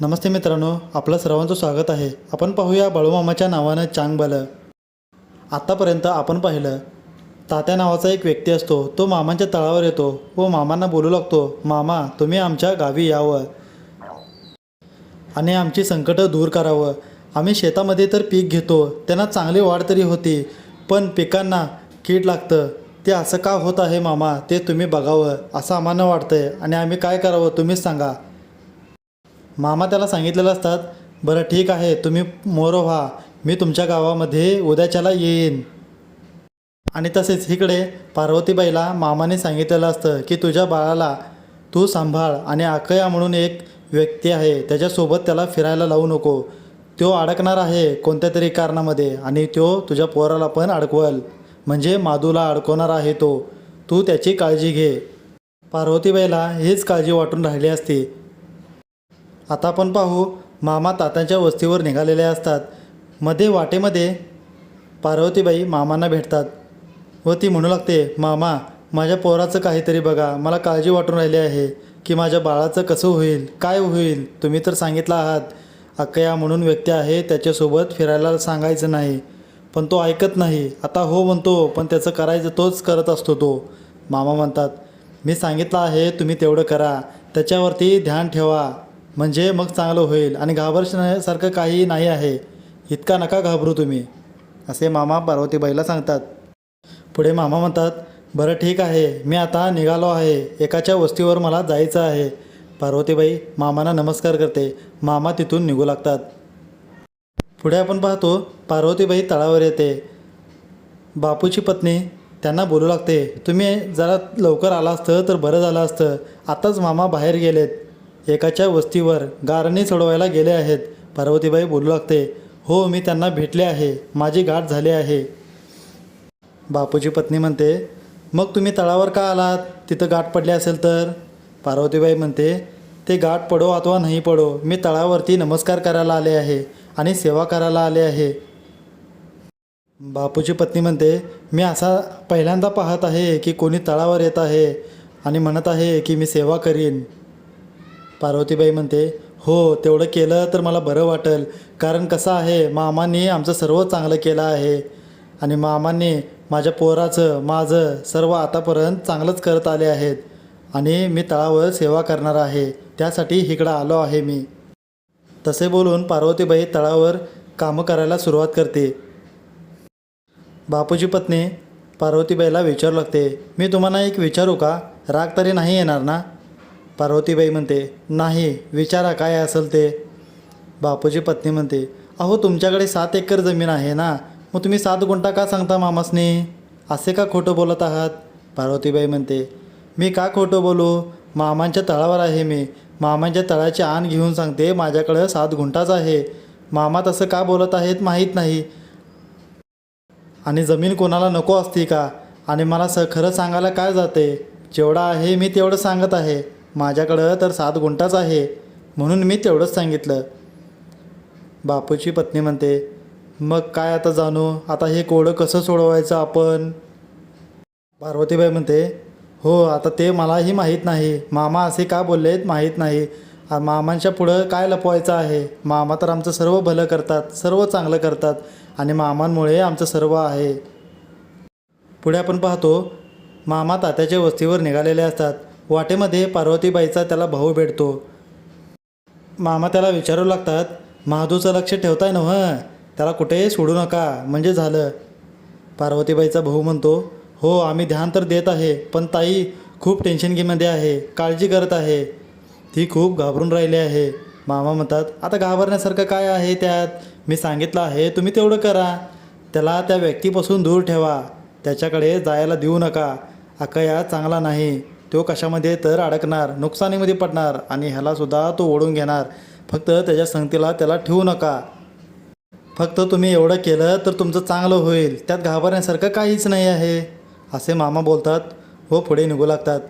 नमस्ते मित्रांनो आपलं सर्वांचं स्वागत आहे. आपण पाहूया बाळूमामाच्या नावानं चांगबल. आत्तापर्यंत आपण पाहिलं तात्या नावाचा एक व्यक्ती असतो तो मामांच्या तळावर येतो व मामांना बोलू लागतो मामा तुम्ही आमच्या गावी यावं. आणि आमची संकटं दूर करावं. आम्ही शेतामध्ये तर पीक घेतो त्यांना चांगली वाढ तरी होती पण पिकांना कीड लागतं. ते असं का होत आहे मामा? ते तुम्ही बघावं असं आम्हाला वाटतंय. आणि आम्ही काय करावं तुम्हीच सांगा. मामा त्याला सांगितलेलं असतात बरं ठीक आहे तुम्ही मोर व्हा मी तुमच्या गावामध्ये उद्याच्याला येईन. आणि तसेच इकडे पार्वतीबाईला मामाने सांगितलेलं असतं की तुझ्या बाळाला तू सांभाळ आणि आकया म्हणून एक व्यक्ती आहे त्याच्यासोबत त्याला फिरायला लावू नको. तो अडकणार आहे कोणत्या तरी कारणामध्ये आणि तो तुझ्या पोराला पण अडकवल. म्हणजे मादूला अडकवणार आहे तो. तू त्याची काळजी घे. पार्वतीबाईला हीच काळजी वाटून राहिली असती. आता आपण पाहू मामा तात्यांच्या वस्तीवर निघालेले असतात. मध्ये वाटेमध्ये पार्वतीबाई मामांना भेटतात व ती म्हणू लागते मामा माझ्या पोराचं काहीतरी बघा. मला काळजी वाटून राहिली आहे की माझ्या बाळाचं कसं होईल? काय होईल? तुम्ही तर सांगितलं आहात. अक्कया म्हणून व्यक्ती आहे त्याच्यासोबत फिरायला सांगायचं नाही. पण तो ऐकत नाही. आता हो म्हणतो पण त्याचं करायचं तोच करत असतो तो. मामा म्हणतात मी सांगितलं आहे तुम्ही तेवढं करा. त्याच्यावरती ध्यान ठेवा. म्हणजे मग चांगलं होईल. आणि घाबरण्यासारखं काही नाही आहे. इतका नका घाबरू तुम्ही असे मामा पार्वतीबाईला सांगतात. पुढे मामा म्हणतात बरं ठीक आहे मी आता निघालो आहे. एकाच्या वस्तीवर मला जायचं आहे. पार्वतीबाई मामांना नमस्कार करते. मामा तिथून निघू लागतात. पुढे आपण पाहतो पार्वतीबाई तळावर येते. बापूची पत्नी त्यांना बोलू लागते तुम्ही जरा लवकर आला असतं तर बरं झालं असतं. आताच मामा बाहेर गेलेत. एकाच्या वस्तीवर गारणी सोडवायला गेले आहेत. पार्वतीबाई बोलू लागते हो मी त्यांना भेटले आहे. माझी गाठ झाली आहे. बापूची पत्नी म्हणते मग तुम्ही तळावर का आलात? तिथं गाठ पडली असेल तर? पार्वतीबाई म्हणते ते गाठ पडो अथवा नाही पडो मी तळावरती नमस्कार करायला आले आहे आणि सेवा करायला आले आहे. बापूची पत्नी म्हणते मी असा पहिल्यांदा पाहत आहे की कोणी तळावर येत आहे आणि म्हणत आहे की मी सेवा करीन. पार्वतीबाई म्हणते हो तेवढं केलं तर मला बरं वाटेल. कारण कसं आहे मामांनी आमचं सर्व चांगलं केलं आहे. आणि मामांनी माझ्या पोराचं माझं सर्व आतापर्यंत चांगलंच करत आले आहेत. आणि मी तळावर सेवा करणार आहे. त्यासाठी इकडं आलो आहे मी. तसे बोलून पार्वतीबाई तळावर कामं करायला सुरुवात करते. बापूची पत्नी पार्वतीबाईला विचारू लागते मी तुम्हाला एक विचारू का? राग तरी नाही येणार ना? पार्वतीबाई म्हणते नाही विचारा काय असेल ते. बापूची पत्नी म्हणते अहो तुमच्याकडे सात एकर जमीन आहे ना मग तुम्ही सात गुंठा का सांगता मामासनी? असे का खोटं बोलत आहात? पार्वतीबाई म्हणते मी का खोटं बोलू? मामांच्या तळावर आहे मी. मामांच्या तळाची आण घेऊन सांगते माझ्याकडं सात गुंठाच आहे. मामा तसं का बोलत आहेत माहीत नाही. आणि जमीन कोणाला नको असती का? आणि मला स खरं सांगायला काय जाते? जेवढं आहे मी तेवढं सांगत आहे. माझ्याकडं तर सात गुंठाच आहे म्हणून मी तेवढंच सांगितलं. बापूची पत्नी म्हणते मग काय आता जाणू? आता हे कोडं कसं सोडवायचं आपण? पार्वतीबाई म्हणते हो आता ते मलाही माहीत नाही. मामा असे का बोललेत माहीत नाही. मामांच्या पुढं काय लपवायचं आहे? मामा तर आमचं सर्व भलं करतात सर्व चांगलं करतात आणि मामांमुळे आमचं सर्व आहे. पुढे आपण पाहतो मामा तात्याच्या वस्तीवर निघालेले असतात. वाटेमध्ये पार्वतीबाईचा त्याला भाऊ भेटतो. मामा त्याला विचारू लागतात महादूचं लक्ष ठेवताय नव्ह? त्याला कुठेही सोडू नका. म्हणजे झालं. पार्वतीबाईचा भाऊ म्हणतो हो आम्ही ध्यान तर देत आहे पण ताई खूप टेन्शनगीमध्ये आहे काळजी करत आहे. ती खूप घाबरून राहिली आहे. मामा म्हणतात आता घाबरण्यासारखं काय आहे त्यात? मी सांगितलं आहे तुम्ही तेवढं करा. त्याला त्या व्यक्तीपासून दूर ठेवा. त्याच्याकडे जायला देऊ नका. अकया चांगला नाही. तो कशामध्ये तर अडकणार नुकसानीमध्ये पडणार आणि ह्यालासुद्धा तो ओढून घेणार. फक्त त्याच्या संगतीला त्याला ठेवू नका. फक्त तुम्ही एवढं केलं तर तुमचं चांगलं होईल. त्यात घाबरण्यासारखं काहीच नाही आहे असे मामा बोलतात. व पुढे निघू लागतात.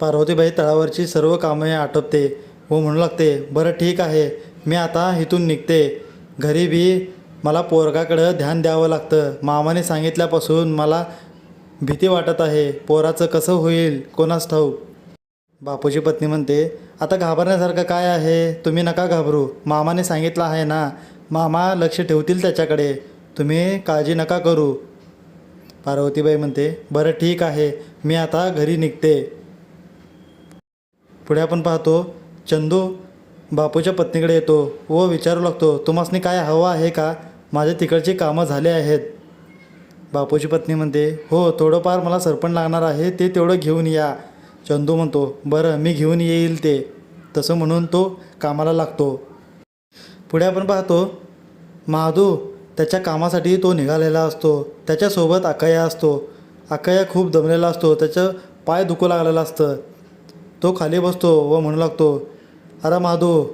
पार्वतीबाई तळावरची सर्व कामे आटोपते. व म्हणू लागते बरं ठीक आहे. मी आता इथून निघते. घरी बी मला पोरगाकडं ध्यान द्यावं लागतं. मामाने सांगितल्यापासून मला भीती वाटत आहे. पोराचं कसं होईल? कोणास ठाऊक? बापूची पत्नी म्हणते आता घाबरण्यासारखं काय आहे? तुम्ही नका घाबरू. मामाने सांगितलं आहे ना. मामा लक्ष ठेवतील त्याच्याकडे. तुम्ही काळजी नका करू. पार्वतीबाई म्हणते बरं ठीक आहे. मी आता घरी निघते. पुढे आपण पाहतो चंदू बापूच्या पत्नीकडे येतो. व विचारू लागतो. तुम्हासनी काय हवं आहे का? माझे तिकडची कामं झाले आहेत. बापूची पत्नी म्हणते हो थोडंफार मला सरपण लागणार आहे ते तेवढं घेऊन या. चंदू म्हणतो बरं मी घेऊन येईल ते. तसं म्हणून तो कामाला लागतो. पुढे आपण पाहतो महादू त्याच्या कामासाठी तो निघालेला असतो त्याच्यासोबत अकया असतो. अकया खूप दमलेला असतो त्याचं पाय दुखू लागलेलं असतं. तो खाली बसतो व म्हणू लागतो अरे महादू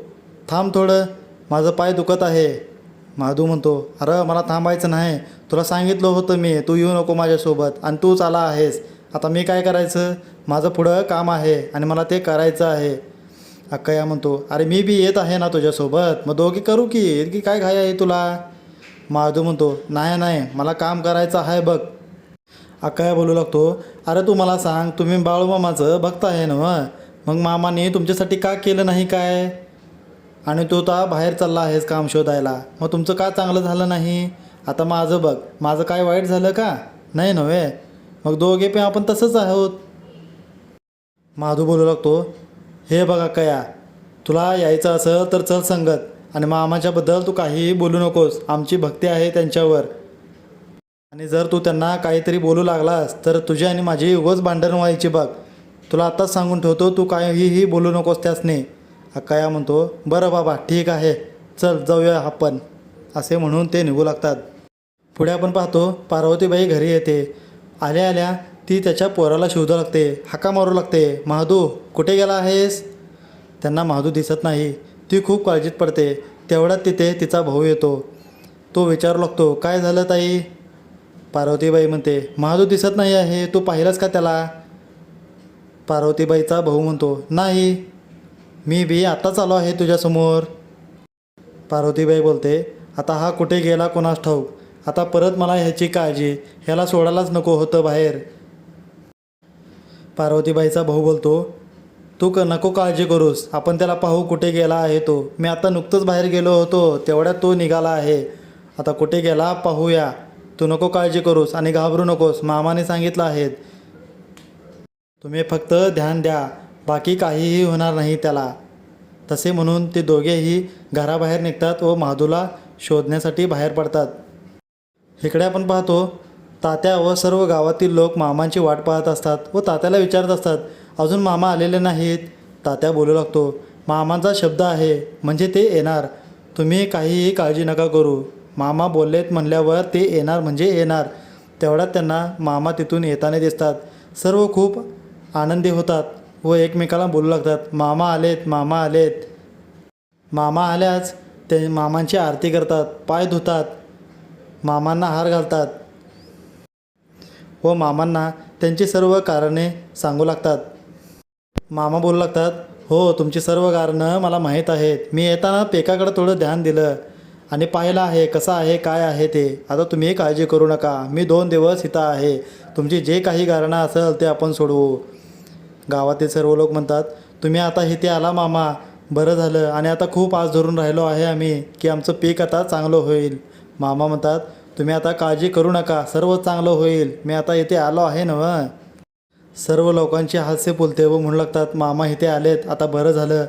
थांब थोडं माझं पाय दुखत आहे. महादू म्हणतो अरे मला थांबायचं नाही. तुला सांगितलं होतं मी तू येऊ नको माझ्यासोबत आणि तूच आला आहेस. आता मी काय करायचं? माझं पुढं काम आहे आणि मला ते करायचं आहे. अक्कया म्हणतो अरे मी बी येत आहे ना तुझ्यासोबत. मग दोघी करू की? इतकी काय घाई आहे तुला? महादू म्हणतो नाही नाही. मला काम करायचं आहे बघ. अक्कया बोलू लागतो अरे तू मला सांग तुम्ही बाळूमामाचं भक्त आहे ना मग मामाने तुमच्यासाठी का केलं नाही काय? आणि तू आता बाहेर चालला आहेस काम शोधायला. मग तुमचं का चांगलं झालं नाही? आता माझं बघ. माझं काय वाईट झालं का? नाही नव्हे? मग दोघे पण आपण तसंच आहोत. माधू बोलू लागतो हे बघा कया तुला यायचं असं तर चल संगत. आणि मामाच्याबद्दल तू काहीही बोलू नकोस. आमची भक्ती आहे त्यांच्यावर. आणि जर तू त्यांना काहीतरी बोलू लागलास तर तुझी आणि माझी उगच भांडण व्हायची बघ. तुला आत्ताच सांगून ठेवतो तू काहीही बोलू नकोस त्यासने. अक्काया म्हणतो बरं बाबा ठीक आहे चल जाऊया आपण. असे म्हणून ते निघू लागतात. पुढे आपण पाहतो पार्वतीबाई घरी येते. आल्या आल्या ती त्याच्या पोराला शोधू लागते. हाका मारू लागते. महादू कुठे गेला आहेस? त्यांना महादू दिसत नाही. ती खूप काळजीत पडते. तेवढ्यात तिथे तिचा भाऊ येतो. तो विचारू लागतो काय झालं ताई? पार्वतीबाई म्हणते महादू दिसत नाही आहे. तू पाहिलंस का त्याला? पार्वतीबाईचा भाऊ म्हणतो नाही. मी बी आत्ताच आलो आहे तुझ्यासमोर. पार्वतीबाई बोलते आता हा कुठे गेला कोणास ठाऊक? आता परत मला ह्याची काळजी ह्याला सोडायलाच नको होतं बाहेर. पार्वतीबाईचा भाऊ बोलतो तू क नको काळजी करूस आपण त्याला पाहू कुठे गेला आहे तो. मी आता नुकतंच बाहेर गेलो होतो तेवढ्यात तो निघाला आहे. आता कुठे गेला पाहूया. तू नको काळजी करूस आणि घाबरू नकोस मामाने सांगितलं आहे. तुम्ही फक्त ध्यान द्या. बाकी काहीही होणार नाही त्याला. तसे म्हणून ते दोघेही घराबाहेर निघतात व महादूला शोधण्यासाठी बाहेर पडतात. इकडे आपण पाहतो तात्या व सर्व गावातील लोक मामांची वाट पाहत असतात व तात्याला विचारत असतात अजून मामा आलेले नाहीत? तात्या बोलू लागतो मामांचा शब्द आहे म्हणजे ते येणार. तुम्ही काहीही काळजी नका करू. मामा बोललेत म्हणल्यावर ते येणार म्हणजे येणार. तेवढ्यात त्यांना मामा तिथून येताना दिसतात. सर्व खूप आनंदी होतात. व एकमेकाला बोलू लागतात मामा आलेत मामा आलेत. मामा आल्याच ते मामांची आरती करतात पाय धुतात मामांना हार घालतात. व मामांना त्यांची सर्व कारणे सांगू लागतात. मामा बोलू लागतात हो तुमची सर्व कारणं मला माहीत आहेत. मी येताना पेकाकडं थोडं ध्यान दिलं आणि पाहिलं आहे कसं आहे काय आहे ते. आता तुम्ही काळजी करू नका. मी दोन दिवस इथं आहे. तुमची जे काही कारणं असेल ते आपण सोडवू. गावातील सर्व लोक म्हणतात तुम्ही आता इथे आला मामा बरं झालं. आणि आता खूप आज धरून राहिलो आहे आम्ही की आमचं पीक आता चांगलं होईल. मामा म्हणतात तुम्ही आता काळजी करू नका सर्व चांगलं होईल. मी आता इथे आलो आहे नव सर्व लोकांचे हास्य बोलते व म्हणू लागतात मामा इथे आलेत आता बरं झालं.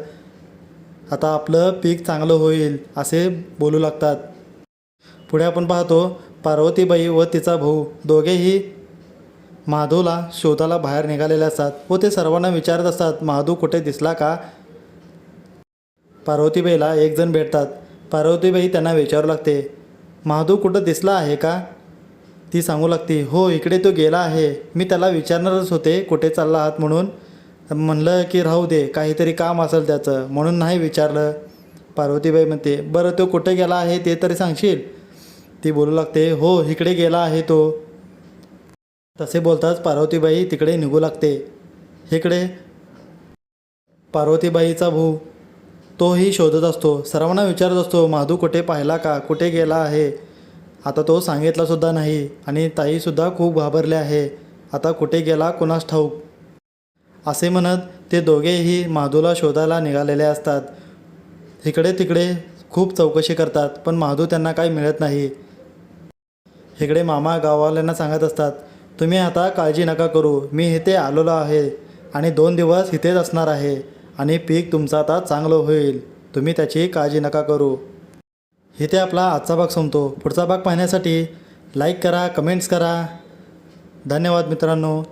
आता आपलं पीक चांगलं होईल असे बोलू लागतात. पुढे आपण पाहतो पार्वतीबाई व तिचा भाऊ दोघेही माधवला शोधाला बाहेर निघालेले असतात व ते सर्वांना विचारत असतात महादू कुठे दिसला का? पार्वतीबाईला एकजण भेटतात. पार्वतीबाई त्यांना विचारू लागते महादू कुठं दिसला आहे का? ती सांगू लागते हो इकडे तो गेला आहे. मी त्याला विचारणारच होते कुठे चालला आहात म्हणून. म्हणलं की राहू दे काहीतरी काम असेल त्याचं. म्हणून नाही विचारलं. पार्वतीबाई म्हणते बरं तो कुठे गेला आहे ते तरी सांगशील? ती बोलू लागते हो इकडे गेला आहे तो. तसे बोलताच पार्वतीबाई तिकडे निघू लागते. इकडे. पार्वतीबाईचा भाऊ तोही शोधत असतो. सर्वांना विचारत असतो माधू कुठे पाहिला का? कुठे गेला आहे? आता तो सांगितलासुद्धा नाही आणि ताईसुद्धा खूप घाबरले आहे. आता कुठे गेला? कोणास ठाऊक? असे म्हणत ते दोघेही माधूला शोधायला निघालेले असतात. इकडे तिकडे खूप चौकशी करतात पण माधू त्यांना काही मिळत नाही. इकडे मामा गाववाल्यांना सांगत असतात तुम्ही आता काळजी नका करू. मी इथे आलेलो आहे आणि दोन दिवस इथेच असणार आहे आणि पीक तुमचं आता चांगलं होईल. तुम्ही त्याची काळजी नका करू. इथे आपला आजचा भाग संपतो. पुढचा भाग पाहण्यासाठी लाईक करा कमेंट्स करा. धन्यवाद मित्रांनो.